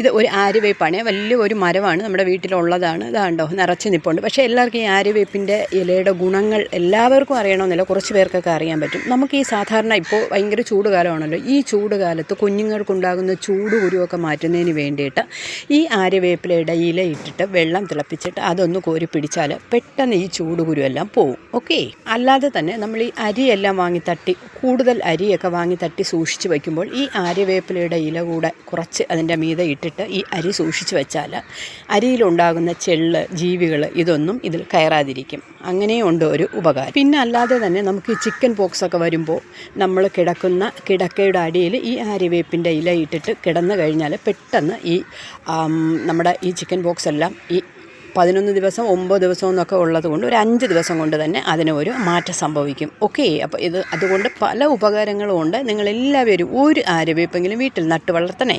ഇത് ഒരു ആര്യവേപ്പാണ്. വലിയ ഒരു മരമാണ് നമ്മുടെ വീട്ടിലുള്ളതാണ്. ഇതാണ്ടോ നിറച്ച് നിൽപ്പുണ്ട് പക്ഷേ എല്ലാവർക്കും ഈ ആര്യവേപ്പിന്റെ ഇലയുടെ ഗുണങ്ങൾ എല്ലാവർക്കും അറിയണമെന്നില്ല. കുറച്ച് പേർക്കൊക്കെ അറിയാൻ പറ്റും. നമുക്ക് ഈ സാധാരണ ഇപ്പോൾ ഭയങ്കര ചൂട് കാലമാണല്ലോ ഈ ചൂട് കാലത്ത് കുഞ്ഞുങ്ങൾക്കുണ്ടാകുന്ന ചൂട് കുരുവൊക്കെ മാറ്റുന്നതിന് വേണ്ടിയിട്ട് ഈ ആര്യവേപ്പിലയുടെ ഇല ഇട്ടിട്ട് വെള്ളം തിളപ്പിച്ചിട്ട് അതൊന്ന് കോരി പിടിച്ചാൽ പെട്ടെന്ന് ഈ ചൂട് കുരുവെല്ലാം പോവും. ഓക്കെ? അല്ലാതെ തന്നെ നമ്മൾ ഈ അരിയെല്ലാം വാങ്ങി തട്ടി കൂടുതൽ അരിയൊക്കെ വാങ്ങി തട്ടി സൂക്ഷിച്ച് വയ്ക്കുമ്പോൾ ഈ ആര്യവേപ്പിലയുടെ ഇല കൂടെ കുറച്ച് അതിന്റെ മീതെ ഇട്ടിട്ട് ഈ അരി സൂക്ഷിച്ചു വെച്ചാൽ അരിയിലുണ്ടാകുന്ന ചെള്ള് ജീവികൾ ഇതൊന്നും ഇതിൽ കയറാതിരിക്കും. അങ്ങനെയുണ്ട് ഒരു ഉപകാരം. പിന്നെ അല്ലാതെ തന്നെ നമുക്ക് ഈ ചിക്കൻ പോക്സ് ഒക്കെ വരുമ്പോൾ നമ്മൾ കിടക്കുന്ന കിടക്കയുടെ അടിയിൽ ഈ ആര്യവേപ്പിന്റെ ഇല ഇട്ടിട്ട് കിടന്നു കഴിഞ്ഞാൽ പെട്ടെന്ന് ഈ നമ്മുടെ ഈ ചിക്കൻ ബോക്സ് എല്ലാം ഈ പതിനൊന്ന് ദിവസം ഒമ്പത് ദിവസം എന്നൊക്കെ ഉള്ളത് കൊണ്ട് ഒരു അഞ്ച് ദിവസം കൊണ്ട് തന്നെ അതിന് ഒരു മാറ്റം സംഭവിക്കും. ഓക്കെ അപ്പോൾ ഇത് അതുകൊണ്ട് പല ഉപകാരങ്ങളും ഉണ്ട്. നിങ്ങളെല്ലാവരും ഒരു ആരോഗ്യപ്പെങ്കിലും വീട്ടിൽ നട്ടു വളർത്തണേ.